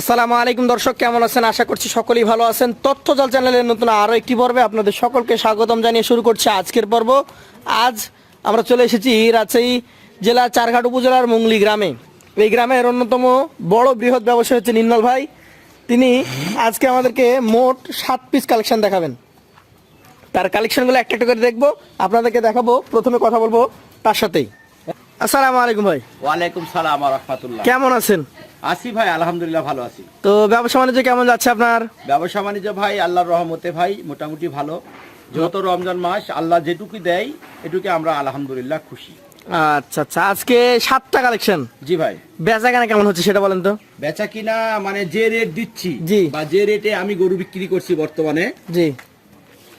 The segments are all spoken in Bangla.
আসসালামু আলাইকুম দর্শক কেমন আছেন? আশা করছি সকলেই ভালো আছেন। তথ্য জল চ্যানেলের নতুন আরও একটি পর্বে আপনাদের সকলকে স্বাগতম জানিয়ে শুরু করছি আজকের পর্ব। আজ আমরা চলে এসেছি রাজশাহী জেলার চারঘাট উপজেলার মুংলি গ্রামে। এই গ্রামের অন্যতম বড় বৃহৎ ব্যবসায়ী হচ্ছে নির্মল ভাই। তিনি আজকে আমাদেরকে মোট সাত পিস কালেকশন দেখাবেন। তার কালেকশনগুলো একটা একটা করে দেখব আপনাদেরকে দেখাবো প্রথমে কথা বলব তার সাথেই। আসসালামু আলাইকুম ভাই। ওয়ালাইকুম সালাম রহমতুল্লাহ। কেমন আছেন? আছি ভাই আলহামদুলিল্লাহ ভালো আছি। তো ব্যবসা বাণিজ্য কেমন যাচ্ছে আপনার? ব্যবসা বাণিজ্য ভাই আল্লাহর রহমতে ভাই মোটামুটি ভালো। যত রমজান মাস আল্লাহ যেটুকু দেয় এটুকু আমরা আলহামদুলিল্লাহ খুশি। আচ্ছা আচ্ছা আজকে সাতটা কালেকশন জি ভাই। বেচা কেনা কেমন হচ্ছে সেটা বলেন তো। বেচা কিনা মানে যে রেট দিচ্ছি জি। বা যে রেটে আমি গরু বিক্রি করছি বর্তমানে জি।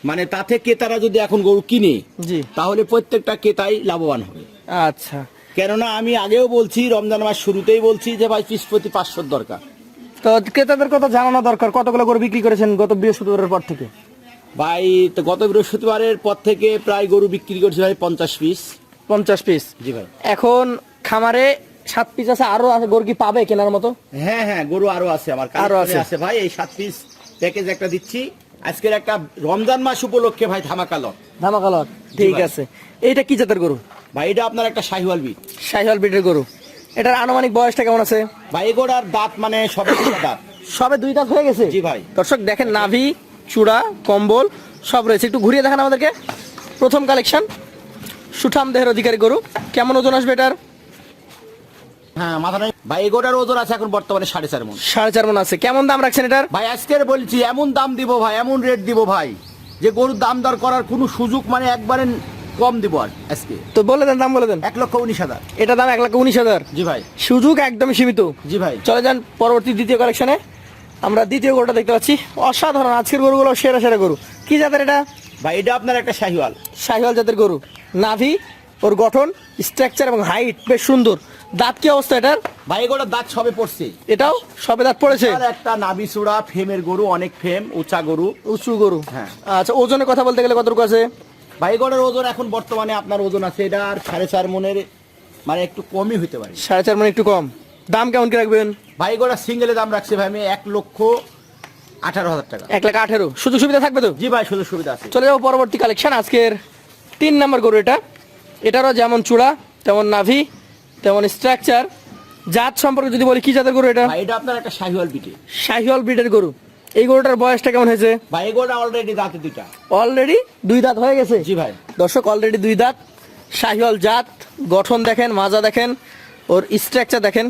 মানে তাতে ক্রেতারা যদি এখন গরু কিনে জি। তাহলে প্রত্যেকটা ক্রেতাই লাভবান হবে। আচ্ছা। কেননা আমি আগেও বলছি রমজান মাস শুরুতেই বলছি যে ভাই পিস প্রতি পাঁচশোর দরকার। তো ক্রেতাদের কথা জানানো দরকার কতগুলো করে বিক্রি করেছেন গত বৃহস্পতিবারের পর থেকে? ভাই তো গত বৃহস্পতিবারের পর থেকে প্রায় গরু বিক্রি করছি ভাই পঞ্চাশ পিস। পঞ্চাশ পিস? জি ভাই। এখন খামারে সাত পিস আছে আরও আছে গরু কি পাবে কেনার মতো? হ্যাঁ হ্যাঁ গরু আরও আছে আমার আরও। আছে। ভাই এই সাত পিস প্যাকেজ একটা দিচ্ছি। আজকের একটা রমজান মাস উপলক্ষে ভাই ধামাকালো ধামাকাল ঠিক আছে। এইটা কি জাতের গরু? ভাই এটা আপনার একটা শাহিওয়াল বিট। শাহিওয়াল বিটের গরু। এটার আনুমানিক বয়সটা কেমন আছে? ভাই এগোড়ার দাঁত মানে সবে দাঁত। সবে দুই দাঁত হয়ে গেছে? জি ভাই। দর্শক দেখেন নাভি চূড়া কম্বল সব রয়েছে। একটু ঘুরিয়ে দেখান আমাদেরকে। প্রথম কালেকশন সুঠাম দেহের অধিকারী গরু। কেমন ওজন আসবে এটার? হ্যাঁ মাথা নাই। ভাই ওজন আছে এখন বর্তমানে সাড়ে চার মন। সাড়ে চার মন আছে। কেমন দাম রাখছেন এটার? ভাই আজকের বলছি এমন দাম দিব ভাই এমন রেট দিব ভাই যে গরুর দাম দর করার কোনো সুযোগ মানে একবারে কম দিব আর আজকে। তো বলে দেন দাম বলে দেন। এক লক্ষ উনিশ হাজার। এটা দাম এক লাখ উনিশ হাজার। জি ভাই। সুযোগ সীমিত। জি ভাই। চলে যান পরবর্তী দ্বিতীয় কালেকশনে আমরা দ্বিতীয় গরুটা দেখতে পাচ্ছি। অসাধারণ আজকের গরুগুলো সেরা সেরা গরু। কি জাতের এটা? ভাই এটা আপনার একটা শাহিওয়াল। শাহিওয়াল জাতের গরু। নাভি ওর গঠন স্ট্রাকচার এবং হাইট বেশ সুন্দর। দাঁত কি অবস্থা এটার? ভাই এগোড়ার দাঁত সবে পড়ছে। এটাও সবে দাঁত পড়েছে? একটা নাবি চূড়া ফেমের গরু অনেক ফেম উঁচা গরু। উঁচু গরু। হ্যাঁ। আচ্ছা ওজনের কথা বলতে গেলে কতটুকু আছে? ভাইগড়ের ওজন এখন বর্তমানে আপনার ওজন আছে এটা আর সাড়ে চার মনের মানে একটু কমই হতে পারে। সাড়ে চার মনে একটু কম। দাম কেমন কি রাখবেন? ভাইগড়া সিঙ্গেলে দাম রাখছি ভাই আমি এক লক্ষ আঠারো হাজার টাকা। এক লাখ আঠেরো। সুযোগ সুবিধা থাকবে তো? জি ভাই সুযোগ সুবিধা আছে। চলে যাব পরবর্তী কালেকশন আজকের তিন নম্বর গরু এটা। এটারও যেমন চূড়া তেমন নাভি তেমন স্ট্রাকচার জাত সম্পর্কে যদি বলি কি জাতের গরু এটা? এটা আপনার একটা শাহিওয়াল বিটে শাহিওয়াল বিটের গরু। এই গরুটার বয়সটা কেমন হয়েছে? ভাই এই গরুটা অলরেডি দাঁতে দুইটা। অলরেডি দুই দাঁত হয়ে গেছে? জি ভাই। দর্শক অলরেডি দুই দাঁত। শাহিওয়াল জাত গঠন দেখেন মাজা দেখেন ওর স্ট্রাকচার দেখেন।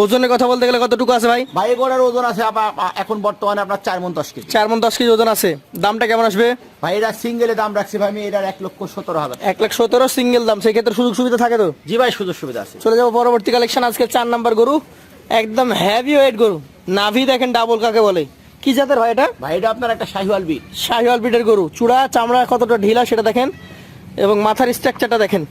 ওজনের কথা বলতে গেলে কতটুকু আছে ভাই? ভাইগড়ার ওজন আছে এখন বর্তমানে আপনার চার মন দশ কেজি। চার মন দশ কেজি ওজন আছে। দামটা কেমন আসবে? ভাই এটা সিঙ্গেলে দাম রাখছি ভাই আমি এটার এক লক্ষ সতেরো হাজার। এক লাখ সতেরো সিঙ্গেল দাম সেই ক্ষেত্রে সুযোগ সুবিধা থাকে তো? জি ভাই সুযোগ সুবিধা আছে। চলে যাব পরবর্তী কালেকশন আজকে চার নাম্বার গরু। একদম হ্যাভি ওয়েট গরু। নাভি দেখেন ডাবল কাকে বলে। কি জাতের হয় এটা? ভাই এটা আপনার একটা শাহিওয়াল বি শাহিওয়াল ব্রিডের গরু। চূড়া চামড়া কতটা ঢিলা সেটা দেখেন। এবং মাথার স্ট্রাকচারটা দেখেন।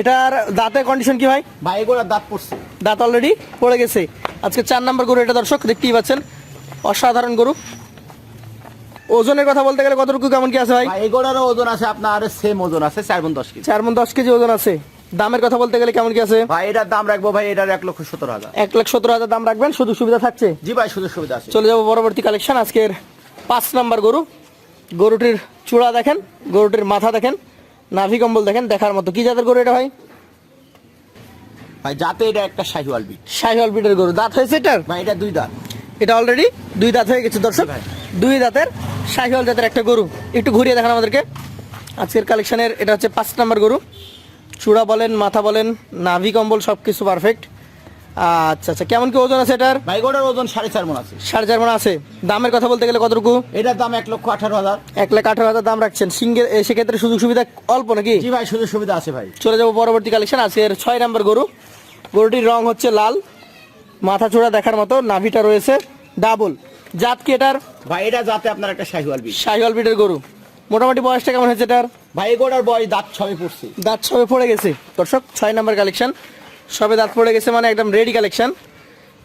এটার দাঁতের কন্ডিশন কি ভাই? ভাইগড়ার দাঁত পড়ছে। দাঁত অলরেডি পড়ে গেছে। আজকে চার নাম্বার গরু এটা দর্শক দেখতেই পাচ্ছেন। অসাধারণ গরু। ওজনের কথা বলতে গেলে কতটুকু কেমন কি আছে ভাই? ভাইগড়ারও ওজন আছে আপনার সেম ওজন আছে চার মন দশ কেজি। চার মন দশ কেজি ওজন আছে। দামের কথা বলতে গেলে কেমন কি আছে? ভাই এটার দাম রাখব ভাই এটার এক লক্ষ সতেরো হাজার। এক লক্ষ সতেরো হাজার দাম রাখবেন শুধু সুবিধা থাকছে? জি ভাই সুযোগ সুবিধা আছে। চলে যাব পরবর্তী কালেকশন আজকের পাঁচ নাম্বার গরু। গরুটির চূড়া দেখেন গরুটির মাথা দেখেন। নাভি কম্বল দেখেন দেখার মতো। কি জাতের গরু এটা ভাই? ভাই যাতে এটা একটা শাহিওয়াল বিট। শাহিওয়াল বিটের গরু। দাঁত হয়েছে এটার? ভাই এটা দুই দাঁত। এটা অলরেডি দুই দাঁত হয়ে গেছে দর্শক। দুই দাঁতের শাহিওয়াল জাতের একটা গরু। একটু ঘুরিয়ে দেখান আমাদেরকে। আজকের কালেকশনের এটা হচ্ছে পাঁচ নাম্বার গরু। চূড়া বলেন মাথা বলেন নাভি কম্বল সব কিছু পারফেক্ট আচ্ছা আচ্ছা কেমন কি ওজন আছে এটার? ভাই গোটার ওজন সাড়ে চার মন আছে। সাড়ে চার মণ আছে। দামের কথা বলতে গেলে কতটুকু? এটার দাম এক লক্ষ আঠারো হাজার। এক লাখ আঠারো হাজার দাম রাখছেন। সিঙ্গেল সেক্ষেত্রে সুযোগ সুবিধা অল্প নাকি? জি ভাই সুযোগ সুবিধা আছে ভাই। চলে যাব পরবর্তী কালেকশন আজকের ছয় নাম্বার গরু। গরুটির রং হচ্ছে লাল। মাথা চূড়া দেখার মতো নাভিটা রয়েছে ডাবল। জাত কি এটার? ভাই এটা যাতে আপনার একটা শাহিওয়াল বিট। শাহিওয়াল ব্রিডের গরু। মোটামুটি বয়সটা কেমন হয়েছে এটার? ভাই গোটার বয়স দাঁত সবে পড়ছে। দাঁত সবে পড়ে গেছে। দর্শক ছয় নাম্বার কালেকশন সবে দাঁত পড়ে গেছে মানে একদম রেডি কালেকশন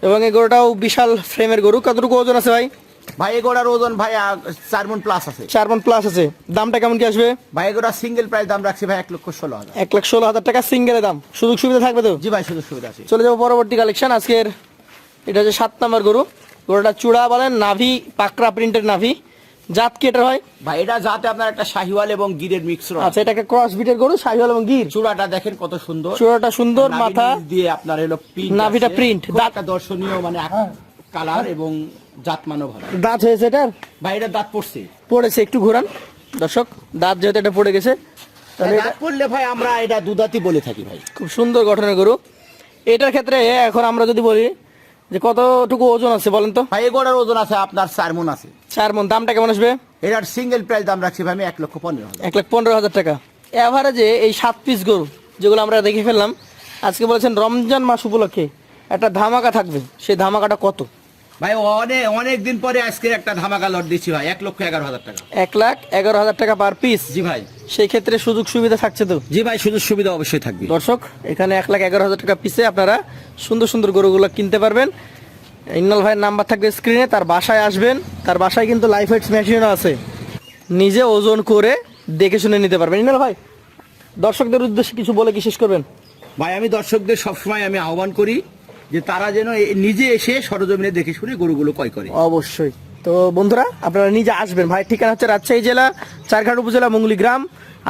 এবং এই গরুটাও বিশাল ফ্রেমের গরু। কতটুকু ওজন আছে ভাই? ভাই গোটার ওজন ভাই চার মন প্লাস আছে। চার মন প্লাস আছে। দামটা কেমন কি আসবে? ভাই গোটা সিঙ্গেল প্রাইস দাম রাখছি ভাই এক লক্ষ ষোলো হাজার। এক লাখ ষোলো হাজার টাকা সিঙ্গেলের দাম। সুযোগ সুবিধা থাকবে তো? জি ভাই সুযোগ সুবিধা আছে। চলে যাব পরবর্তী কালেকশন আজকের এটা হচ্ছে সাত নম্বর গরু। গরুটা চূড়া বলেন নাভি পাকড়া প্রিন্টের নাভি। জাত কি এটা হয় ভাই এটা যাতে আপনার একটা শাহিওয়াল এবং গিরের মিক্সর আচ্ছা এটা একটা ক্রস বিটের গরু শাহিওয়াল এবং গির? চূড়াটা দেখেন কত সুন্দর। চূড়াটা সুন্দর মাথা। দিয়ে আপনার হলো প্রিন্ট নাভিটা print, দাঁত দাঁত- একটা দর্শনীয় মানে কালার এবং জাতমানও ভালো। দাঁত হয়েছে এটার? ভাই এটা দাঁত পড়ছে। পড়েছে একটু ঘোরান। দর্শক দাঁত যেহেতু এটা পড়ে গেছে তাহলে দাঁত পড়লে ভাই আমরা এটা দুদাতি বলে থাকি ভাই। খুব সুন্দর গঠনের গরু। এটার ক্ষেত্রে এখন আমরা যদি বলি যে কতটুকু ওজন আছে বলেন তো? ভাই এগোড়ার ওজন আছে আপনার চার মন আছে। চার মন দামটা কেমন আসবে? এটার সিঙ্গেল প্রাইস দাম রাখছি ভাই আমি এক লক্ষ পনেরো হাজার। এক লাখ পনেরো হাজার টাকা। অ্যাভারেজে এই সাত পিস গরু যেগুলো আমরা দেখে ফেললাম আজকে বলেছেন রমজান মাস উপলক্ষে একটা ধামাকা থাকবে। সেই ধামাকাটা কত? ভাই অনেক অনেক দিন পরে আজকে একটা ধামাকা লট দিচ্ছি ভাই এক লক্ষ এগারো হাজার টাকা। এক লাখ এগারো হাজার টাকা পার পিস জি ভাই। সেই ক্ষেত্রে সুযোগ সুবিধা থাকছে তো? জি ভাই সুযোগ সুবিধা অবশ্যই থাকবে। দর্শক এখানে এক লাখ এগারো হাজার টাকা পিসে আপনারা সুন্দর সুন্দর গরুগুলো কিনতে পারবেন। ইন্নাল ভাইয়ের নাম্বার থাকবে স্ক্রিনে তার বাসায় আসবেন। তার বাসায় কিন্তু লাইফ হেডস মেশিনও আছে। নিজে ওজন করে দেখে শুনে নিতে পারবেন। ইন্নাল ভাই দর্শকদের উদ্দেশ্যে কিছু বলে কি শেষ করবেন? ভাই আমি দর্শকদের সবসময় আমি আহ্বান করি যে তারা যেন নিজে এসে সরজমিনে দেখে শুনে গরুগুলো ক্রয় করে। অবশ্যই। তো বন্ধুরা, আপনারা নিজে আসবেন। ভাই, ঠিকানা হচ্ছে রাজশাহী জেলা, চারঘাট উপজেলা, মুঙ্গলি গ্রাম।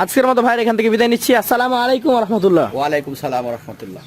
আজকের মতো ভাইয়ের এখান থেকে বিদায় নিচ্ছি। আসসালামু আলাইকুম রহমতুল্লাহ। ওয়ালাইকুম সালাম রহমতুল্লাহ।